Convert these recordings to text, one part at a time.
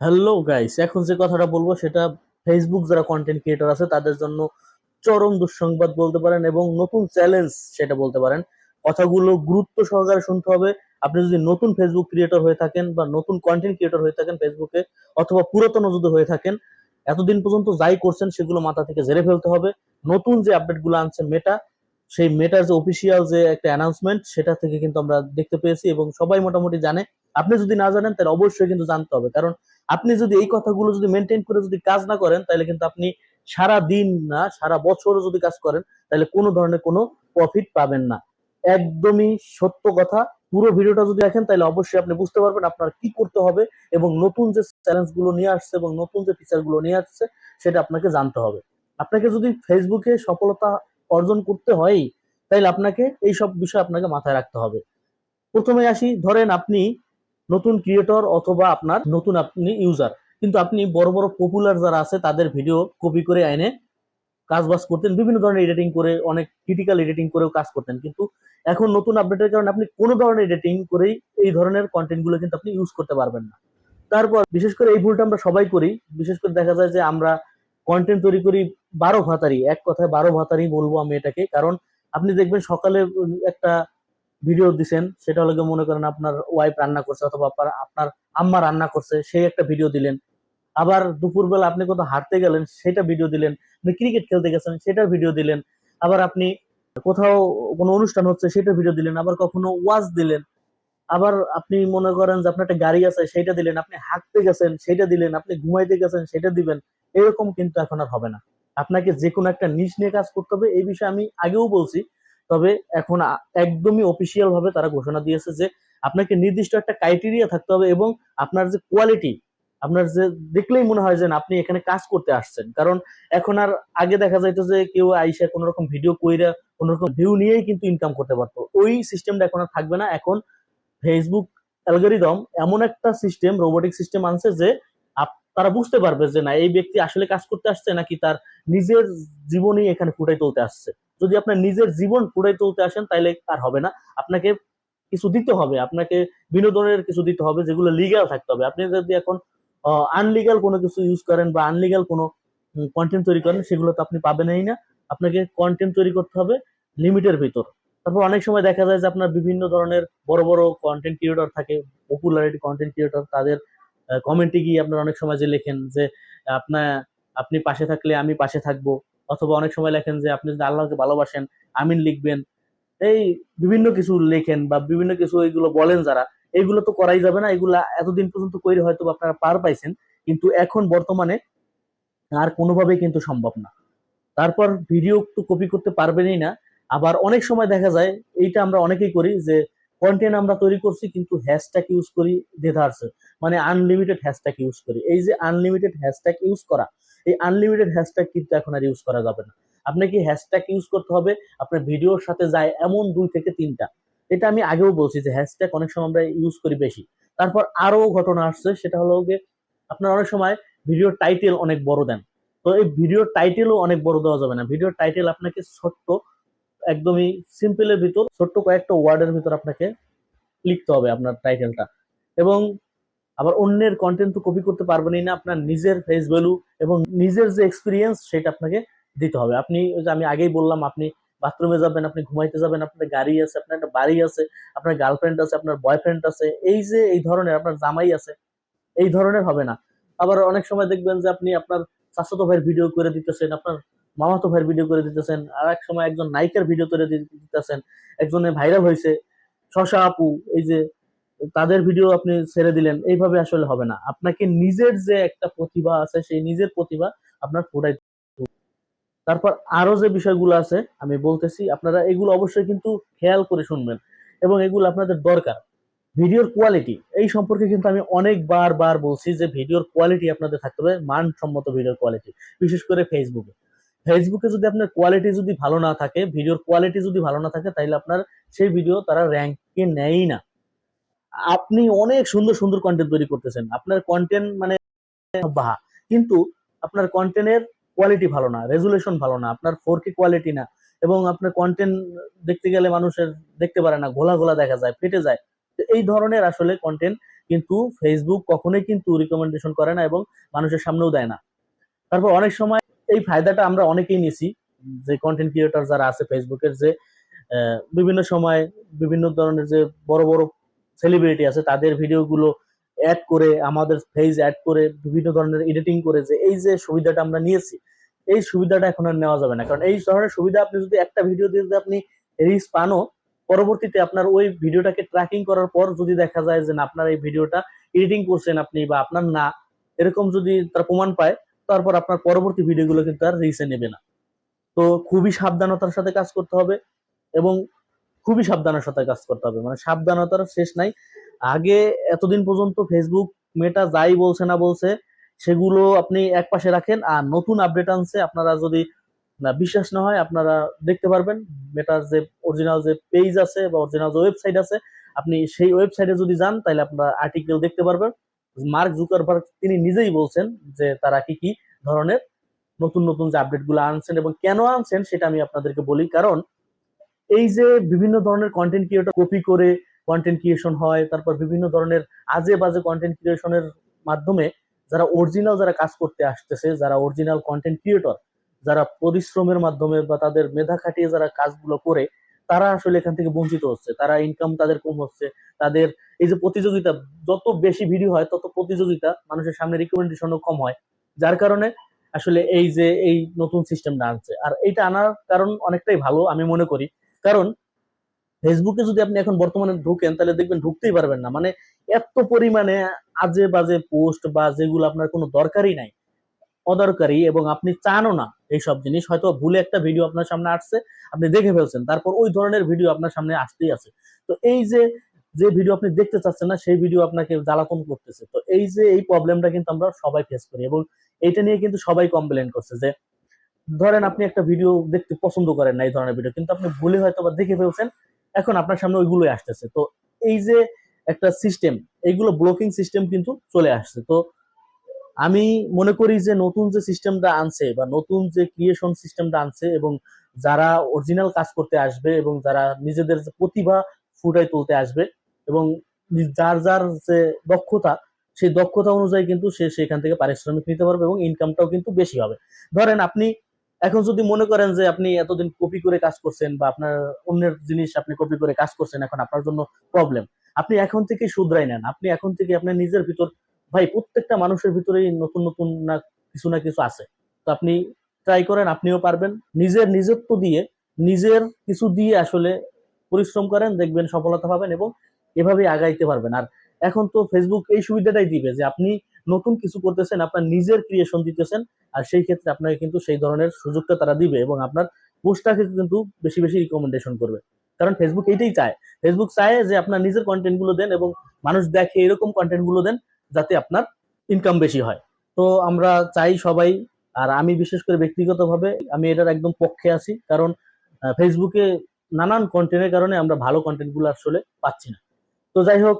Hello guys এখন যে কথাটা বলব, সেটা ফেসবুক যারা কন্টেন্ট ক্রিয়েটর আছে, তাদের জন্য চরম দুঃসংবাদ বলতে পারেন এবং নতুন চ্যালেঞ্জ সেটা বলতে পারেন। কথাগুলো গুরুত্ব সহকারে শুনতে হবে। আপনি যদি নতুন ফেসবুক ক্রিয়েটর হয়ে থাকেন বা নতুন কন্টেন্ট ক্রিয়েটর হয়ে থাকেন ফেসবুকে অথবা পুরাতন যদি হয়ে থাকেন, এতদিন পর্যন্ত যাই করছেন, সেগুলো মাথা থেকে জেরে ফেলতে হবে। নতুন যে আপডেটগুলো আনছে মেটা সেই মেটার যে অফিসিয়াল যে একটা অ্যানাউন্সমেন্ট সেটা থেকে কিন্তু আমরা দেখতে পেয়েছি এবং সবাই মোটামুটি জানে। আপনি যদি না জানেন, তাহলে অবশ্যই কিন্তু জানতে হবে। কারণ আপনি যদি এই কথাগুলো যদি মেনটেন করে যদি কাজ না করেন, তাহলে কিন্তু আপনি সারা দিন না, সারা বছরও যদি কাজ করেন, তাহলে কোনো ধরনের কোনো প্রফিট পাবেন না। একদমই সত্য কথা। পুরো ভিডিওটা যদি দেখেন, তাহলে অবশ্যই আপনি বুঝতে পারবেন আপনার কি করতে হবে এবং নতুন যে চ্যালেঞ্জগুলো নিয়ে আসছে এবং নতুন যে ফিচারগুলো নিয়ে আসছে, সেটা আপনাকে জানতে হবে। আপনাকে যদি ফেসবুকে সফলতা অর্জন করতে হয় তাহলে আপনাকে এই সব বিষয় আপনাকে মাথায় রাখতে হবে। প্রথমে আসি, ধরেন আপনি নতুন ক্রিয়েটর অথবা আপনার নতুন আপনি ইউজার কিন্তু আপনি বড় বড় পপুলার যারা আছে, তাদের ভিডিও কপি করে এনে কাজ বাজ করতেন, বিভিন্ন ধরনের এডিটিং করে, অনেক ক্রিটিক্যাল এডিটিং করেও কাজ করতেন। কিন্তু এখন নতুন আপডেটের কারণে আপনি কোনো ধরনের এডিটিং করেই এই ধরনের কন্টেন্টগুলো কিন্তু আপনি ইউজ করতে পারবেন না। তারপর বিশেষ করে এই ভুলটা আমরা সবাই করি। বিশেষ করে দেখা যায় যে আমরা কন্টেন্ট তৈরি করি বারো ভাতারি। এক কথায় বারো ভাতারি বলব আমি এটাকে। কারণ আপনি দেখবেন সকালে একটা ভিডিও দিছেন, সেটা হলো মনে করেন আপনার ওয়াইফ রান্না করছে অথবা আপনার আম্মা রান্না করছে, সেই একটা ভিডিও দিলেন। আবার দুপুরবেলা আপনি কোথাও হাঁটতে গেলেন, সেটা ভিডিও দিলেন। আপনি ক্রিকেট খেলতে গেছেন সেটার ভিডিও দিলেন। আবার আপনি কোথাও কোনো অনুষ্ঠান হচ্ছে, সেটা ভিডিও দিলেন। আবার কখনো ওয়াজ দিলেন। আবার আপনি মনে করেন যে আপনার একটা গাড়ি আছে, সেটা দিলেন। আপনি হাঁটতে গেছেন, সেটা দিলেন। আপনি ঘুমাইতে গেছেন, সেটা দিবেন। এরকম কিন্তু এখন আর হবে না। আপনাকে যে কোনো একটা নিশ নিয়ে কাজ করতে হবে, এই বিষয়ে আমি আগেও বলছি। তবে এখন একদমই অফিসিয়াল ভাবে তারা ঘোষণা দিয়েছে যে আপনাকে নির্দিষ্ট একটা ক্রাইটেরিয়া থাকতে হবে এবং আপনার যে কোয়ালিটি আপনার যে দেখলেই মনে হয় যে আপনি এখানে কাজ করতে আসছেন। কারণ এখন আর আগে দেখা যাইতো যে কেউ আইসা কোন রকম ভিডিও কইরা কোন রকম ভিউ নিয়েই কিন্তু ইনকাম করতে পারতো। ওই সিস্টেমটা এখন আর থাকবে না। এখন ফেসবুক অ্যালগোরিদম এমন একটা সিস্টেম রোবোটিক সিস্টেম আনছে যে তারা বুঝতে পারবে যে না, এই ব্যক্তি আসলে কাজ করতে আসছে নাকি তার নিজের জীবনই এখানে ফুটাই তুলতে আসছে। যদি আপনার নিজের জীবন ফুটাই তুলতে আসেন তাহলে আর হবে না। আপনাকে কিছু দিতে হবে, আপনাকে বিনোদনের কিছু দিতে হবে, যেগুলো লিগ্যাল থাকতে হবে। আপনি যদি এখন আনলিগাল কোনো কিছু ইউজ করেন বা আনলিগাল কোনো কন্টেন্ট তৈরি করেন, সেগুলো তো আপনি পাবেনই না। আপনাকে কন্টেন্ট তৈরি করতে হবে লিমিটের ভিতর। তারপর অনেক সময় দেখা যায় যে আপনার বিভিন্ন ধরনের বড় বড় কন্টেন্ট ক্রিয়েটর থাকে পপুলারিটি কন্টেন্ট ক্রিয়েটর তাদের কমেন্টে গিয়ে আপনার অনেক সময় যে লেখেন যে আপনার আপনি পাশে থাকলে আমি পাশে থাকব। অথবা অনেক সময় লেখেন যে, আপনি যদি আল্লাহকে ভালোবাসেন, আমিন লিখবেন। এই বিভিন্ন কিছু লেখেন বা বিভিন্ন কিছু এগুলো বলেন যারা, এগুলো তো করাই যাবে না। এগুলা এতদিন পর্যন্ত কইরে হয়তো আপনারা পার পাইছেন, কিন্তু এখন বর্তমানে আর কোনোভাবেই কিন্তু সম্ভব না। তারপর ভিডিও তো কপি করতে পারবেনই না। আবার অনেক সময় দেখা যায়, এইটা আমরা অনেকেই করি যে কন্টেন্ট আমরা তৈরি করছি, কিন্তু হ্যাশট্যাগ ইউজ করি দেধারছে মানে আনলিমিটেড হ্যাশট্যাগ ইউজ করি। এই যে আনলিমিটেড হ্যাশট্যাগ ইউজ করা, এই আনলিমিটেড হ্যাশট্যাগ কিন্তু এখন আর ইউজ করা যাবে না। আপনাকে হ্যাশট্যাগ ইউজ করতে হবে, আপনার ভিডিওর সাথে যায় এমন দুই থেকে তিনটা। এটা আমি আগেও বলছি যে হ্যাশট্যাগ অনেক সময় আমরা ইউজ করি বেশি। তারপর আরও ঘটনা আসছে, সেটা হলো যে আপনার অনেক সময় ভিডিওর টাইটেল অনেক বড় দেন। তো এই ভিডিওর টাইটেলও অনেক বড় দেওয়া যাবে না। ভিডিওর টাইটেল আপনাকে ছোট্ট একদমই সিম্পলের ভিতর, ছোট্ট কয়েকটা ওয়ার্ডের ভিতর আপনাকে লিখতে হবে আপনার টাইটেলটা এবং আবার অন্যের কন্টেন্ট তো কপি করতে পারবেনই না, আপনার নিজের ফেস ভ্যালু এবং নিজের যে এক্সপিরিয়েন্স সেটা আপনাকে দিতে হবে। আপনি যে আমি আগেই বললাম, আপনি বাথরুমে যাবেন, আপনি ঘুমাইতে যাবেন, আপনার গাড়ি আছে, আপনার একটা বাড়ি আছে, আপনার গার্লফ্রেন্ড আছে, আপনার বয়ফ্রেন্ড আছে, এই যে এই ধরনের আপনার জামাই আছে, এই ধরনের হবে না। আবার অনেক সময় দেখবেন যে আপনি আপনার চাচাতো ভাইয়ের ভিডিও করে দিতেছেন, আপনার মামাতো ভাইয়ের ভিডিও করে দিতেছেন, আর এক সময় একজন নায়িকার ভিডিও করে দিতেছেন, একজনে ভাইরাল হয়েছে, শশা আপু, এই যে তাদের ভিডিও আপনি ছেড়ে দিলেন, এইভাবে আসলে হবে না। আপনাকে নিজের যে একটা প্রতিভা আছে, সেই নিজের প্রতিভা আপনার ফুটাই তারপর আরও যে বিষয়গুলো আছে, আমি বলতেছি, আপনারা এগুলো অবশ্যই কিন্তু খেয়াল করে শুনবেন, এবং এগুলো আপনাদের দরকার। ভিডিওর কোয়ালিটি এই সম্পর্কে কিন্তু আমি অনেকবার, বার বলছি যে ভিডিওর কোয়ালিটি আপনাদের থাকতে হবে, মানসম্মত ভিডিওর কোয়ালিটি বিশেষ করে ফেসবুকে ফেসবুকে যদি আপনার কোয়ালিটি যদি ভালো না থাকে ভিডিওর কোয়ালিটি যদি ভালো না থাকে তাহলে আপনার সেই ভিডিও তারা র্যাঙ্কে নেয়ই না। আপনি অনেক সুন্দর সুন্দর কন্টেন্ট তৈরি করতেছেন। আপনার কন্টেন্ট মানে বাহা। কিন্তু আপনার কন্টেন্টের কোয়ালিটি ভালো না রেজুলেশন ভালো না, আপনার ফোর কে কোয়ালিটি না, এবং আপনার কন্টেন্ট দেখতে গেলে মানুষের দেখতে পারে না, ঘোলা ঘোলা দেখা যায়, ফেটে যায়। এই ধরনের আসলে কন্টেন্ট কিন্তু ফেসবুক কখনোই কিন্তু রিকমেন্ডেশন করে না এবং মানুষের সামনেও দেয় না। তারপর অনেক সময় এই ফায়দাটা আমরা অনেকেই নিছি। যে কন্টেন্ট ক্রিয়েটর যারা আছে ফেসবুকের যে বিভিন্ন সময় বিভিন্ন ধরনের যে বড় বড় সেলিব্রিটি আছে, তাদের ভিডিওগুলো অ্যাড করে, আমাদের পেজ অ্যাড করে, বিভিন্ন ধরনের এডিটিং করে যে, এই যে সুবিধাটা আমরা নিয়েছি, এই সুবিধাটা এখন আর নেওয়া যাবে না। কারণ এই ধরনের সুবিধা আপনি যদি একটা ভিডিও দিয়ে যদি আপনি রিচ পানও পরবর্তীতে আপনার ওই ভিডিওটাকে ট্র্যাকিং করার পর যদি দেখা যায় যে আপনার এই ভিডিওটা এডিটিং করছেন আপনি বা আপনার না, এরকম যদি তার প্রমাণ পায় তারপর আপনার পরবর্তী ভিডিওগুলো কিন্তু আর রিসে নেবে না। তো খুবই সাবধানতার সাথে কাজ করতে হবে এবং খুবই সাবধানের সাথে কাজ করতে হবে। মানে সাবধানতার শেষ নাই। আগে এতদিন পর্যন্ত ফেসবুক মেটা যাই বলছে না বলছে, সেগুলো আপনি এক পাশে রাখেন আর নতুন আপডেট আনছে, আপনারা যদি না বিশ্বাস না হয়, আপনারা দেখতে পারবেন মেটার যে অরিজিনাল যে পেজ আছে বা অরিজিনাল যে ওয়েবসাইট আছে, আপনি সেই ওয়েবসাইটে যদি যান, তাহলে আপনারা আর্টিকেল দেখতে পারবেন। মার্ক জুকারবার্গ তিনি নিজেই বলছেন যে তারা কি কি ধরনের নতুন নতুন যে আপডেটগুলো আনছেন এবং কেন আনছেন সেটা আমি আপনাদেরকে বলি। কারণ এই যে বিভিন্ন ধরনের কন্টেন্ট ক্রিয়েটর কপি করে কন্টেন্ট ক্রিয়েশন হয়, তারপর বিভিন্ন ধরনের আজে বাজে কন্টেন্ট ক্রিয়েশনের মাধ্যমে যারা অরিজিনাল যারা কাজ করতে আসতেছে, যারা অরিজিনাল কন্টেন্ট ক্রিয়েটর যারা পরিশ্রমের মাধ্যমে বা তাদের মেধা খাটিয়ে যারা কাজগুলো করে তারা আসলে এখান থেকে বঞ্চিত হচ্ছে, তারা ইনকাম তাদের কম হচ্ছে, তাদের এই যে প্রতিযোগিতা, যত বেশি ভিডিও হয়, তত প্রতিযোগিতা মানুষের সামনে রিকমেন্ডেশনও কম হয়, যার কারণে আসলে এই যে এই নতুন সিস্টেমটা আনছে। আর এইটা আনার কারণ অনেকটাই ভালো, আমি মনে করি। কারণ ফেসবুকে যদি আপনি এখন বর্তমানে ঢুকেন, তাহলে দেখবেন ঢুকতেই পারবেন না। মানে এত পরিমাণে আজে বাজে পোস্ট বা যেগুলো আপনার কোনো দরকারই নাই। অদরকারি এবং আপনি চানও না এইসব জিনিস। হয়তো ভুলে একটা ভিডিও আপনার সামনে আসছে, আপনি দেখে ফেলছেন, তারপর ওই ধরনের ভিডিও আপনার সামনে আসতেই আছে। তো এই যে যে ভিডিও আপনি দেখতে চাচ্ছেন না, সেই ভিডিও আপনাকে জ্বালাতন করতেছে। তো এই যে, এই প্রবলেমটা কিন্তু আমরা সবাই ফেস করি এবং এইটা নিয়ে কিন্তু সবাই কমপ্লেন করছে যে, ধরেন আপনি একটা ভিডিও দেখতে পছন্দ করেন না এই ধরনের ভিডিও কিন্তু আপনি ভুলে হয়তো বা দেখে ফেলছেন, এখন আপনার সামনে ওইগুলোই আসতেছে। তো এই যে একটা সিস্টেম এইগুলো ব্লকিং সিস্টেম কিন্তু চলে আসছে। তো আমি মনে করি যে নতুন যে সিস্টেমটা আনছে বা নতুন যে ক্রিয়েশন সিস্টেমটা আনছে এবং যারা অরিজিনাল কাজ করতে আসবে এবং যারা নিজেদের যে প্রতিভা ফুটাই তুলতে আসবে এবং যার যার যে দক্ষতা, সেই দক্ষতা অনুযায়ী কিন্তু সে সেখান থেকে পারিশ্রমিক নিতে পারবে এবং ইনকামটাও কিন্তু বেশি হবে। ধরেন আপনি এখন যদি মনে করেন যে আপনি এতদিন কপি করে কাজ করছেন বা আপনার অন্যের জিনিস আপনি কপি করে কাজ করছেন, এখন আপনার জন্য প্রবলেম আপনি এখন থেকে শুধরাই নেন। আপনি এখন থেকে আপনার নিজের ভিতর ভাই, প্রত্যেকটা মানুষের ভিতরেই নতুন নতুন না কিছু না কিছু আছে। তো আপনি ট্রাই করেন, আপনিও পারবেন। নিজের নিজত্ব দিয়ে, নিজের কিছু দিয়ে আসলে পরিশ্রম করেন, দেখবেন সফলতা পাবেন এবং এভাবে আগাইতে পারবেন। আর এখন তো ফেসবুক এই সুবিধাটাই দিবে যে আপনি নতুন কিছু করতেছেন, আপনার নিজের ক্রিয়েশন দিতেছেন, আর সেই ক্ষেত্রে আপনাকে কিন্তু সেই ধরনের সুযোগটা তারা দিবে এবং আপনার পোস্টটাকে কিন্তু বেশি বেশি রিকমেন্ডেশন করবে। কারণ ফেসবুক এইটাই চায়। ফেসবুক চায় যে আপনার নিজের কন্টেন্টগুলো দেন এবং মানুষ দেখে এরকম কন্টেন্টগুলো দেন যাতে আপনার ইনকাম বেশি হয়। তো আমরা চাই সবাই, আর আমি বিশেষ করে ব্যক্তিগতভাবে, আমি এটার একদম পক্ষে আছি, কারণ ফেসবুকে নানান কন্টেন্টের কারণে আমরা ভালো কন্টেন্টগুলো আসলে পাচ্ছি না। তো যাই হোক,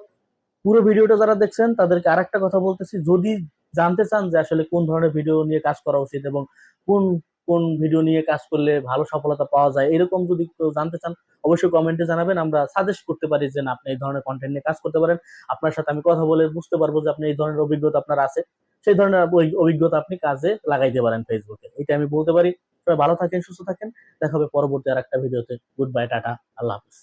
পুরো ভিডিওটা যারা দেখছেন, তাদেরকে আর একটা কথা বলতেছি, যদি জানতে চান যে আসলে কোন ধরনের ভিডিও নিয়ে কাজ করা উচিত এবং কোন কোন ভিডিও নিয়ে কাজ করলে ভালো সফলতা পাওয়া যায়, এরকম যদি কেউ জানতে চান, অবশ্যই কমেন্টে জানাবেন। আমরা সাজেস্ট করতে পারি যে আপনি এই ধরনের কন্টেন্ট নিয়ে কাজ করতে পারেন। আপনার সাথে আমি কথা বলে বুঝতে পারব যে, আপনি এই ধরনের অভিজ্ঞতা আপনার আছে। সেই ধরনের অভিজ্ঞতা আপনি কাজে লাগাইতে পারেন ফেসবুকে এটা আমি বলতে পারি। সবাই ভালো থাকেন, সুস্থ থাকেন। দেখা হবে পরবর্তী আর একটা ভিডিওতে গুড বাই টাটা। আল্লাহ হাফিজ।